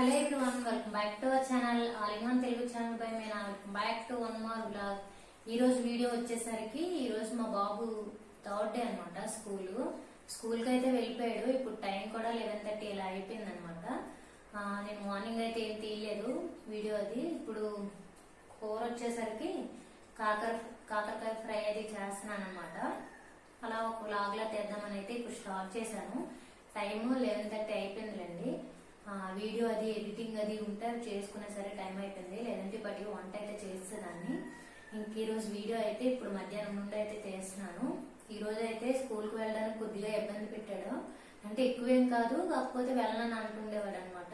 Hello everyone welcome back to our channel. All Telugu channel పై నేను welcome back to one more blog. ఈ రోజు video వచ్చేసరికి ఈ రోజు మా బాబు థర్డ్ డే అనమాట స్కూల్. స్కూల్కి అయితే వెళ్ళిపోయాడు. ఇప్పుడు టైం కూడా లెవెన్ థర్టీ ఇలా అయిపోయింది అనమాట నేను మార్నింగ్ అయితే ఏం తీయలేదు వీడియో అది. ఇప్పుడు కూర వచ్చేసరికి కాకర కాకరకాయ ఫ్రై అది చేస్తున్నాను అనమాట అలా ఒక లాగ్లా తెద్దామని అయితే ఇప్పుడు స్టార్ట్ చేశాను. టైము లెవెన్ థర్టీ అయిపోయిందిలేండి. వీడియో అది ఎడిటింగ్ అది ఉంటే చేసుకున్నా చేసుకునే సరే టైం అవుతుంది లేదంటే ఇప్పటికి వంట అయితే చేస్తుందాన్ని ఇంక ఈరోజు వీడియో అయితే ఇప్పుడు మధ్యాహ్నం నుండి అయితే చేస్తున్నాను. ఈరోజు అయితే స్కూల్కి వెళ్ళడానికి కొద్దిగా ఇబ్బంది పెట్టాడు. అంటే ఎక్కువేం కాదు కాకపోతే వెళ్ళనని అంటుండేవాడు అనమాట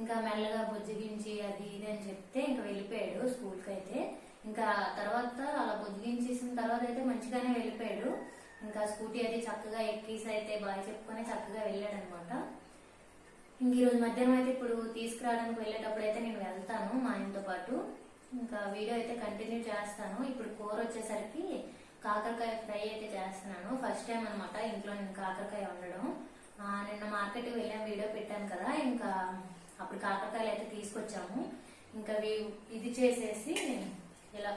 ఇంకా మెల్లగా బొజ్జిగించి అది ఇది అని చెప్తే ఇంకా వెళ్ళిపోయాడు స్కూల్కి అయితే. ఇంకా తర్వాత అలా బుజ్జగించేసిన తర్వాత అయితే మంచిగానే వెళ్ళిపోయాడు. ఇంకా స్కూటీ అది చక్కగా ఎక్కేసి అయితే బాగా చెప్పుకొని చక్కగా వెళ్ళాడు అనమాట ఇంక ఈరోజు మధ్యాహ్నం అయితే ఇప్పుడు తీసుకురావడానికి వెళ్ళేటప్పుడు అయితే నేను వెళ్తాను మా ఆయనతో పాటు. ఇంకా వీడియో అయితే కంటిన్యూ చేస్తాను. ఇప్పుడు కూర వచ్చేసరికి కాకరకాయ ఫ్రై అయితే చేస్తున్నాను. ఫస్ట్ టైం అనమాట ఇంట్లో నేను కాకరకాయ వండడం. నిన్న మార్కెట్కి వెళ్ళాం వీడియో పెట్టాను కదా. ఇంకా అప్పుడు కాకరకాయలు అయితే తీసుకొచ్చాము. ఇంకా వీ- ఇది చేసేసి ఇలా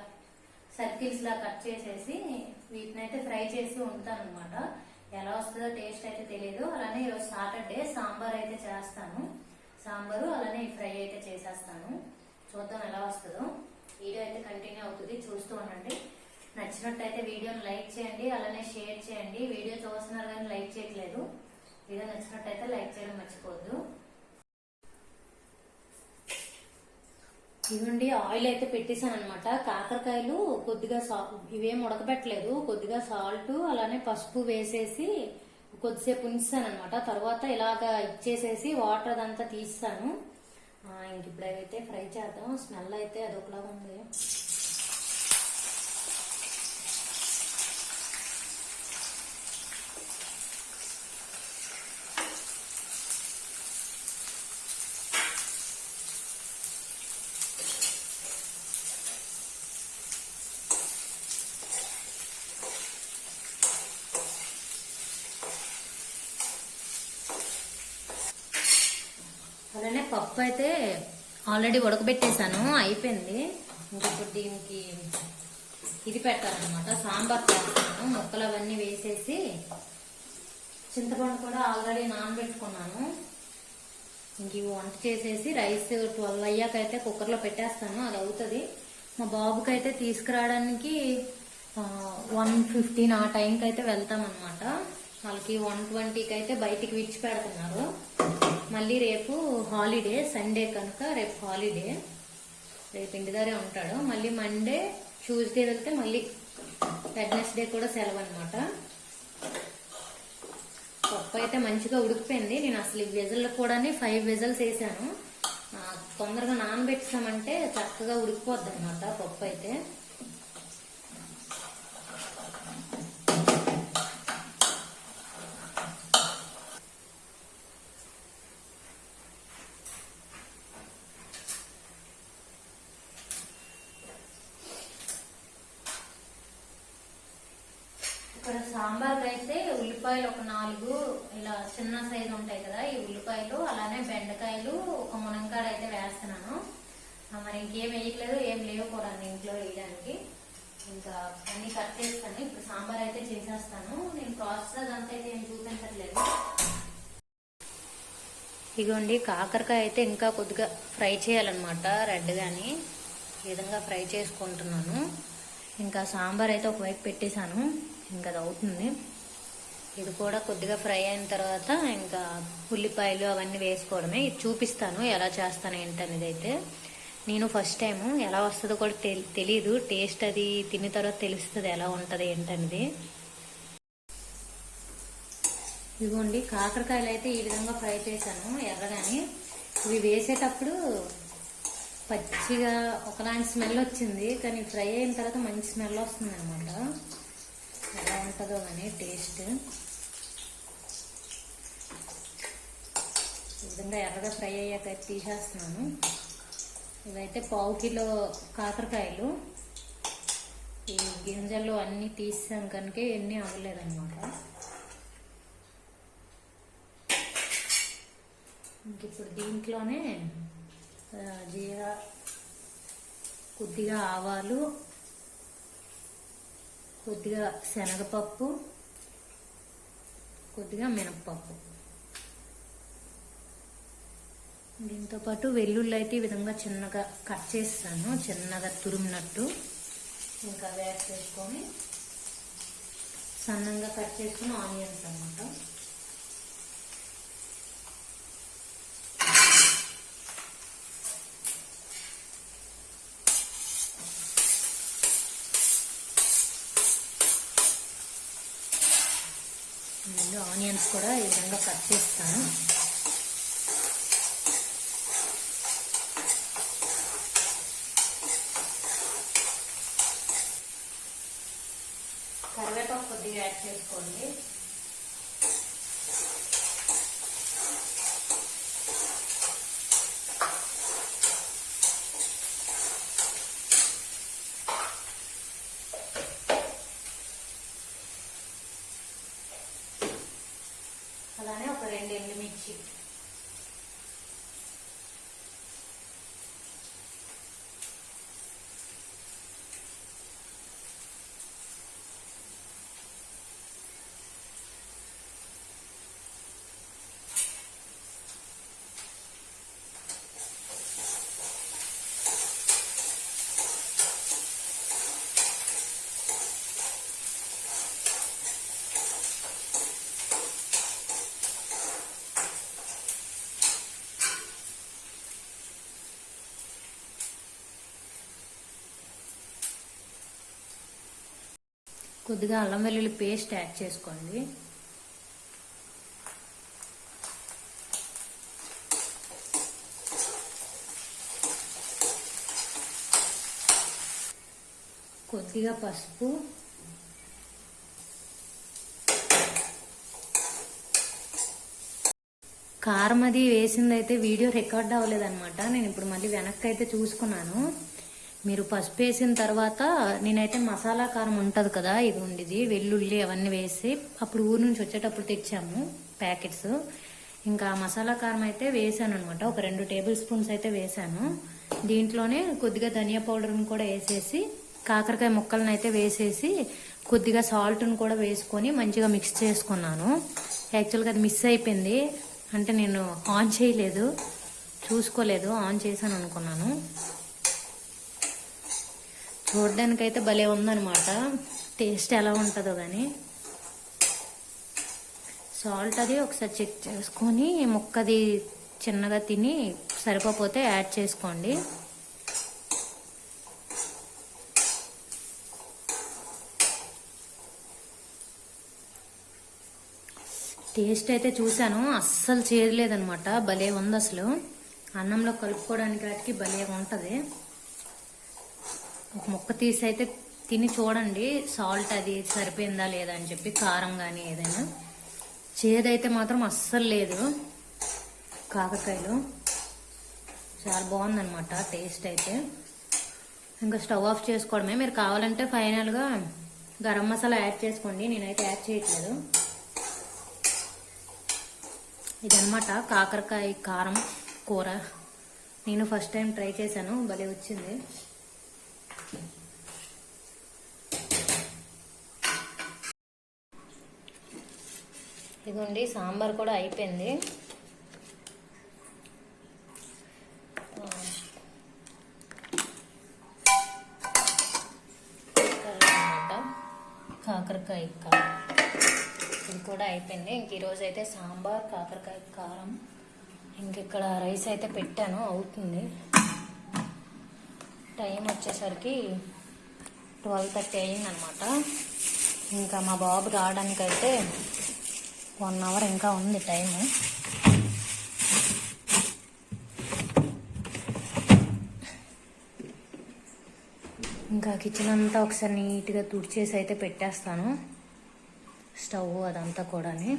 సర్కిల్స్ లా కట్ చేసేసి వీటిని అయితే ఫ్రై చేసి ఉంటాను అనమాట ఎలా వస్తుందో టేస్ట్ అయితే తెలియదు అలానే ఈరోజు సాటర్డే సాంబార్ అయితే చేస్తాను. సాంబారు అలానే ఫ్రై అయితే చేసేస్తాను. చూద్దాం ఎలా వస్తుందో. వీడియో అయితే కంటిన్యూ అవుతుంది. చూస్తూ ఉండండి. నచ్చినట్టయితే వీడియోని లైక్ చేయండి అలానే షేర్ చేయండి. వీడియో చూస్తున్నారు కానీ లైక్ చేయట్లేదు. వీడియో నచ్చినట్టయితే లైక్ చేయడం మర్చిపోద్దు ఇవ్వండి ఆయిల్ అయితే పెట్టేశాను అనమాట కాకరకాయలు కొద్దిగా సా ఇవేం ఉడకబెట్టలేదు. కొద్దిగా సాల్ట్ అలానే పసుపు వేసేసి కొద్దిసేపు ఉంచాను అనమాట తర్వాత ఇలాగా ఇచ్చేసేసి వాటర్ అదంతా తీస్తాను. ఇంక ఇప్పుడు అయితే ఫ్రై చేద్దాం. స్మెల్ అయితే అదొకలాగా ఉంది. అలానే పప్పు అయితే ఆల్రెడీ ఉడకబెట్టేశాను అయిపోయింది. ఇంక ఇప్పుడు దీనికి ఇది పెట్టాలన్నమాట సాంబార్ చేస్తాను. ముక్కలు అవన్నీ వేసేసి చింతపండు కూడా ఆల్రెడీ నానబెట్టుకున్నాను. ఇంక ఇవి వంట చేసేసి రైస్ ట్వెల్వ్ అయ్యాక అయితే కుక్కర్లో పెట్టేస్తాను. అది అవుతుంది. మా బాబుకి అయితే తీసుకురావడానికి వన్ ఫిఫ్టీన్ ఆ టైంకి అయితే వెళ్తామన్నమాట. వాళ్ళకి వన్ ట్వంటీకి అయితే బయటికి విడిచి పెడుతున్నారు. మళ్ళీ రేపు హాలిడే సండే కనుక రేపు హాలిడే రేపు ఇంటి దగ్గరే ఉంటాడు. మళ్ళీ మండే ట్యూస్డే వెళ్తే మళ్ళీ వెడ్నెస్డే కూడా సెలవు అనమాట పప్పు అయితే మంచిగా ఉడికిపోయింది. నేను అసలు ఈ విజల్లో కూడా ఫైవ్ విజల్స్ వేసాను. తొందరగా నానబెట్టామంటే చక్కగా ఉడికిపోద్ది అనమాట పప్పు అయితే ఇక్కడ సాంబార్కి అయితే ఉల్లిపాయలు ఒక నాలుగు ఇలా చిన్న సైజు ఉంటాయి కదా ఈ నేను బెండకాయలు ఒక మునంకాడ అయితే వేస్తున్నాను. మరి ఇంకేం వేయట్లేదు ఏం లేవు కూడా ఇంట్లో వేయడానికి. ఇంకా అన్ని కట్ చేస్తాను. ఇప్పుడు సాంబార్ అయితే చేసేస్తాను. నేను ప్రాసెస్ అదంతా అయితే ఏం చూపించట్లేదు. ఇగోండి కాకరకాయ అయితే ఇంకా కొద్దిగా ఫ్రై చేయాలన్నమాట రెడ్గాని. ఈ విధంగా ఫ్రై చేసుకుంటున్నాను. ఇంకా సాంబార్ అయితే ఒకవైపు పెట్టేశాను. ఇంకా అది అవుతుంది. ఇది కూడా కొద్దిగా ఫ్రై అయిన తర్వాత ఇంకా ఉల్లిపాయలు అవన్నీ వేసుకోవడమే. ఇది చూపిస్తాను ఎలా చేస్తాను ఏంటనేది అయితే. నేను ఫస్ట్ టైం ఎలా వస్తుందో కూడా తెలి- తెలీదు. టేస్ట్ అది తిన్న తర్వాత తెలుస్తుంది ఎలా ఉంటుంది ఏంటనేది. ఇదిగోండి కాకరకాయలు అయితే ఈ విధంగా ఫ్రై చేశాను. ఎర్రగాని ఇవి వేసేటప్పుడు పచ్చిగా ఒకలాంటి స్మెల్ వచ్చింది కానీ ఫ్రై అయిన తర్వాత మంచి స్మెల్ వస్తుంది అనమాట ఎలా ఉంటుందో కానీ టేస్ట్. విధంగా ఎర్రగా ఫ్రై అయ్యాక తీసేస్తున్నాను ఇవైతే పావు కిలో కాకరకాయలు. ఈ గింజలు అన్నీ తీసాం కనుక ఎన్ని అవ్వలేదన్నమాట. ఇంక ఇప్పుడు దీంట్లోనే జీరా కొద్దిగా ఆవాలు కొద్దిగా శనగపప్పు కొద్దిగా మినప్పప్పు. దీంతో పాటు వెల్లుల్లి అయితే ఈ విధంగా చిన్నగా కట్ చేస్తాను చిన్నగా తురిమినట్టు. ఇంకా వేస్ట్ చేసుకొని సన్నంగా కట్ చేసుకుని ఆనియన్స్ అన్నమాట. ఆనియన్స్ కూడా ఈ విధంగా కట్ చేస్తాను కరివేపాకు కొద్దిగా యాడ్ చేసుకోండి. అలానే ఒక రెండు ఎండుమిర్చి. కొద్దిగా అల్లం వెల్లుల్లి పేస్ట్ యాడ్ చేసుకోండి. కొద్దిగా పసుపు. కారం అది వేసిందైతే వీడియో రికార్డ్ అవ్వలేదన్నమాట. నేను ఇప్పుడు మళ్ళీ వెనక్కి అయితే చూసుకున్నాను. మీరు పసుపు వేసిన తర్వాత నేనైతే మసాలా కారం ఉంటుంది కదా ఇది ఉండేది వెల్లుల్లి అవన్నీ వేసి అప్పుడు ఊరు నుంచి వచ్చేటప్పుడు తెచ్చాము ప్యాకెట్స్. ఇంకా మసాలా కారం అయితే వేసాను అనమాట ఒక రెండు టేబుల్ స్పూన్స్ అయితే వేసాను. దీంట్లోనే కొద్దిగా ధనియా పౌడర్ని కూడా వేసేసి కాకరకాయ ముక్కలను అయితే వేసేసి కొద్దిగా సాల్ట్ని కూడా వేసుకొని మంచిగా మిక్స్ చేసుకున్నాను. యాక్చువల్గా అది మిస్ అయిపోయింది. అంటే నేను ఆన్ చేయలేదు. చూసుకోలేదు ఆన్ చేశాను అనుకున్నాను. చూడడానికైతే భలే ఉందనమాట టేస్ట్ ఎలా ఉంటుందో కానీ సాల్ట్ అది ఒకసారి చెక్ చేసుకొని ముక్కది చిన్నగా తిని సరిపోతే యాడ్ చేసుకోండి. టేస్ట్ అయితే చూశాను. అస్సలు చేరలేదనమాట భలే ఉంది అసలు అన్నంలో కలుపుకోవడానికి వాటికి భలేగా ఉంటుంది. ఒక ముక్క తీసి అయితే తిని చూడండి. సాల్ట్ అది సరిపోయిందా లేదా అని చెప్పి కారం కానీ ఏదైనా. చేదైతే మాత్రం అస్సలు లేదు. కాకరకాయలు. చాలా బాగుందనమాట టేస్ట్ అయితే. ఇంకా స్టవ్ ఆఫ్ చేసుకోవడమే. మీరు కావాలంటే ఫైనల్గా గరం మసాలా యాడ్ చేసుకోండి. నేనైతే యాడ్ చేయట్లేదు. ఇదనమాట కాకరకాయ కారం కూర. నేను ఫస్ట్ టైం ట్రై చేశాను. భలే వచ్చింది. ఇదిగోండి సాంబార్ కూడా అయిపోయింది. కాకరకాయ కారం. ఇది కూడా అయిపోయింది. ఇంక ఈరోజు అయితే సాంబార్ కాకరకాయ కారం. ఇంక ఇక్కడ రైస్ అయితే పెట్టాను అవుతుంది. టైం వచ్చేసరికి ట్వెల్వ్ థర్టీ అయిందనమాట ఇంకా మా బాబు రావడానికైతే వన్ అవర్ ఇంకా ఉంది టైము. ఇంకా కిచెన్ అంతా ఒకసారి నీట్గా తుడిచేసి అయితే పెట్టేస్తాను. స్టవ్ అదంతా కూడాని.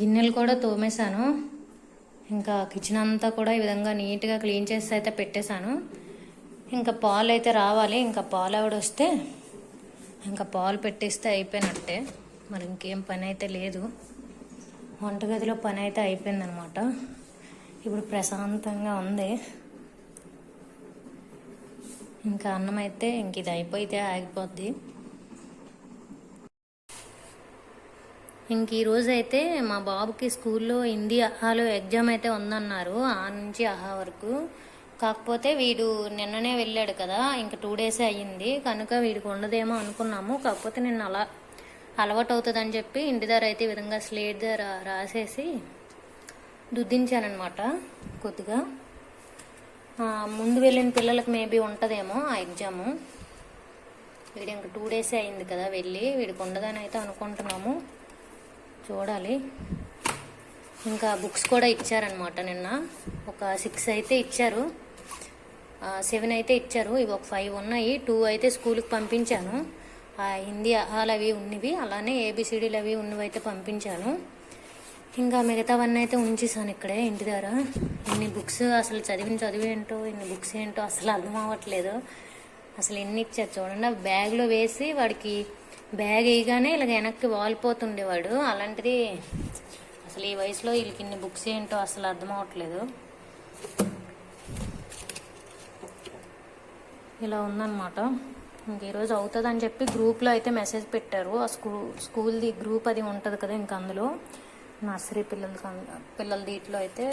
గిన్నెలు కూడా తోమేశాను. ఇంకా కిచెన్ అంతా కూడా ఈ విధంగా నీట్గా క్లీన్ చేసి అయితే పెట్టేశాను. ఇంకా పాలు అయితే రావాలి. ఇంకా పాలు ఆవిడ వస్తే ఇంకా పాలు పెట్టేస్తే అయిపోయినట్టే. మరి ఇంకేం పని అయితే లేదు. వంటగదిలో పని అయితే అయిపోయిందనమాట. ఇప్పుడు ప్రశాంతంగా ఉంది. ఇంకా అన్నం అయితే ఇంక ఇది అయిపోతే ఆగిపోద్ది. ఇంక ఈ రోజు అయితే మా బాబుకి స్కూల్లో హిందీ అహాలో ఎగ్జామ్ అయితే ఉందన్నారు ఆ నుంచి అహా వరకు. కాకపోతే వీడు నిన్ననే వెళ్ళాడు కదా ఇంకా టూ డేసే అయ్యింది. కనుక వీడికి ఉండదేమో అనుకున్నాము. కాకపోతే నిన్న అలా అలవాటు అవుతుందని చెప్పి ఇంటి దగ్గర అయితే ఈ విధంగా స్లేట్ దగ్గర రాసేసి దుద్దించానమాట కొద్దిగా. ముందు వెళ్ళిన పిల్లలకు మేబీ ఉంటుందేమో ఆ ఎగ్జాము. వీడు ఇంకా టూ డేసే అయింది కదా వెళ్ళి వీడికి ఉండదని అయితే అనుకుంటున్నాము. చూడాలి. ఇంకా బుక్స్ కూడా ఇచ్చారనమాట నిన్న. ఒక సిక్స్ అయితే ఇచ్చారు. సెవెన్ అయితే ఇచ్చారు. ఇవి ఒక ఫైవ్ ఉన్నాయి. టూ అయితే స్కూల్కి పంపించాను. ఆ హిందీ అహాలు అవి ఉన్నవి. అలానే ఏబిసిడీలు అవి ఉన్నవి అయితే పంపించాను. ఇంకా మిగతావన్నీ అయితే ఉంచేసాను ఇక్కడే ఇంటి దగ్గర. ఇన్ని బుక్స్ అసలు చదివిన చదివి ఏంటో ఇన్ని బుక్స్ ఏంటో అసలు అర్థం అవ్వట్లేదు. అసలు ఎన్ని ఇచ్చారు చూడండి. ఆ బ్యాగ్లో వేసి వాడికి బ్యాగ్ వేయగానే ఇలాగ వెనక్కి వాలిపోతుండేవాడు. అలాంటిది అసలు ఈ వయసులో వీళ్ళకి ఇన్ని బుక్స్ ఏంటో అసలు అర్థం అవ్వట్లేదు. ఇలా ఉందన్నమాట. ఇంక ఈరోజు అవుతుందని చెప్పి గ్రూప్లో అయితే మెసేజ్ పెట్టారు. ఆ స్కూల్ స్కూల్ది గ్రూప్ అది ఉంటుంది కదా ఇంక అందులో. నర్సరీ పిల్లలకి పిల్లల దీంట్లో అయితే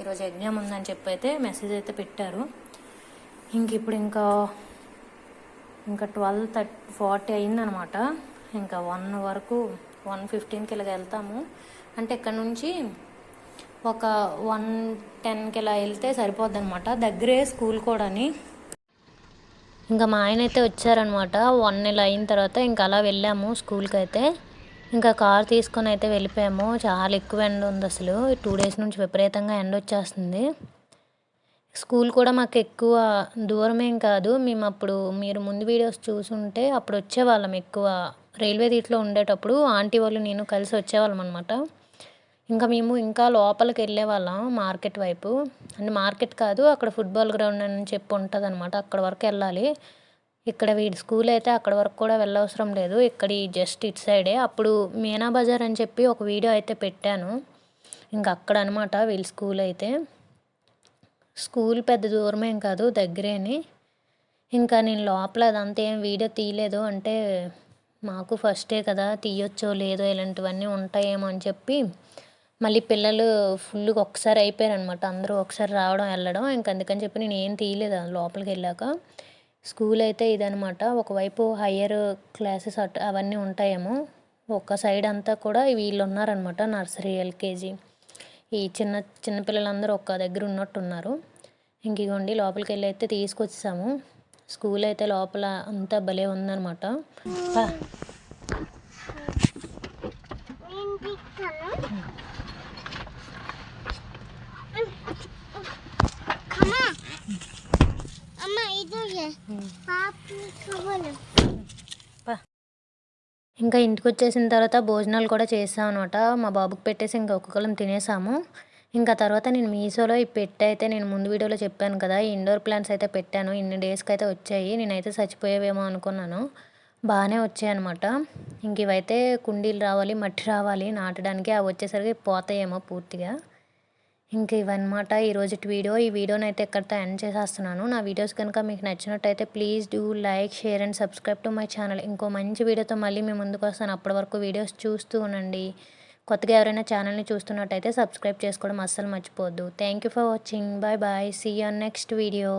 ఈరోజు ఎగ్జామ్ ఉందని చెప్పి అయితే మెసేజ్ అయితే పెట్టారు. ఇంక ఇప్పుడు ఇంకా ఇంకా ట్వెల్వ్ థర్టీ ఫార్టీ అయిందనమాట. ఇంకా వన్ వరకు వన్ ఫిఫ్టీన్కి ఇలాగ వెళ్తాము. అంటే ఇక్కడ నుంచి ఒక వన్ టెన్కి ఇలా వెళ్తే సరిపోద్ది అనమాట దగ్గరే స్కూల్ కూడాని. ఇంకా మా ఆయన అయితే వచ్చారనమాట. వన్ ఇలా అయిన తర్వాత ఇంకా అలా వెళ్ళాము స్కూల్కి అయితే. ఇంకా కార్ తీసుకొని అయితే వెళ్ళిపోయాము. చాలా ఎక్కువ ఎండ ఉంది అసలు. టూ డేస్ నుంచి విపరీతంగా ఎండ వచ్చేస్తుంది. స్కూల్ కూడా మాకు ఎక్కువ దూరమేం కాదు. మేము అప్పుడు మీరు ముందు వీడియోస్ చూసుంటే అప్పుడు వచ్చేవాళ్ళం ఎక్కువ. రైల్వే దీంట్లో ఉండేటప్పుడు ఆంటీ వాళ్ళు నేను కలిసి వచ్చేవాళ్ళం అనమాట ఇంకా మేము ఇంకా లోపలికి వెళ్ళేవాళ్ళం మార్కెట్ వైపు. అంటే మార్కెట్ కాదు అక్కడ ఫుట్బాల్ గ్రౌండ్ అని చెప్పి ఉంటుంది అనమాట అక్కడ వరకు వెళ్ళాలి. ఇక్కడ వీడి స్కూల్ అయితే అక్కడ వరకు కూడా వెళ్ళవసరం లేదు. ఇక్కడ ఈ జస్ట్ ఇటు సైడే. అప్పుడు మీనా బజార్ అని చెప్పి ఒక వీడియో అయితే పెట్టాను. ఇంకా అక్కడ అనమాట వీళ్ళ స్కూల్ అయితే. స్కూల్ పెద్ద దూరమేం కాదు దగ్గరేని. ఇంకా నేను లోపల అదంతా ఏం వీడియో తీయలేదు అంటే మాకు ఫస్టే కదా తీయొచ్చో లేదో ఇలాంటివన్నీ ఉంటాయేమో అని చెప్పి మళ్ళీ పిల్లలు ఫుల్గా ఒకసారి అయిపోయారు అనమాట అందరూ ఒకసారి రావడం వెళ్ళడం. ఇంక అందుకని చెప్పి నేను ఏం తీయలేదు లోపలికి వెళ్ళాక. స్కూల్ అయితే ఇదనమాట ఒకవైపు హయ్యర్ క్లాసెస్ అట్ అవన్నీ ఉంటాయేమో. ఒక సైడ్ అంతా కూడా వీళ్ళు ఉన్నారనమాట నర్సరీ ఎల్కేజీ. ఈ చిన్న చిన్న పిల్లలందరూ ఒక్క దగ్గర ఉన్నట్టున్నారు. ఇంక ఇగోండి లోపలికి వెళ్ళి అయితే తీసుకొచ్చేసాము. స్కూల్ అయితే లోపల అంతా భలే ఉందన్నమాట. ఇంకా ఇంటికి వచ్చేసిన తర్వాత భోజనాలు కూడా చేసాం అనమాట మా బాబుకి పెట్టేసి ఇంకా ఒక్కొక్కరం తినేసాము. ఇంకా తర్వాత నేను మీషోలో ఈ పెట్ అయితే నేను ముందు వీడియోలో చెప్పాను కదా ఇండోర్ ప్లాంట్స్ అయితే పెట్టాను ఇన్ని డేస్కి అయితే వచ్చాయి నేనైతే చచ్చిపోయేవేమో అనుకున్నాను. బాగానే వచ్చాయి అనమాట ఇంక ఇవైతే కుండీలు రావాలి మట్టి రావాలి నాటడానికి అవి వచ్చేసరికి పోతాయేమో పూర్తిగా. ఇంక ఇవన్నమాట ఈరోజు వీడియో. ఈ వీడియోని అయితే ఎక్కడితో ఎండ్ చేసేస్తున్నాను. నా వీడియోస్ కనుక మీకు నచ్చినట్టయితే please do like share and subscribe to my channel ఇంకో మంచి వీడియోతో మళ్ళీ మీ ముందుకు వస్తాను. అప్పటి వరకు వీడియోస్ చూస్తూ ఉండండి. కొత్తగా ఎవరైనా ఛానల్ని చూస్తున్నట్టయితే సబ్స్క్రైబ్ చేసుకోవడం అస్సలు మర్చిపోవద్దు. Thank you for watching bye bye see you next video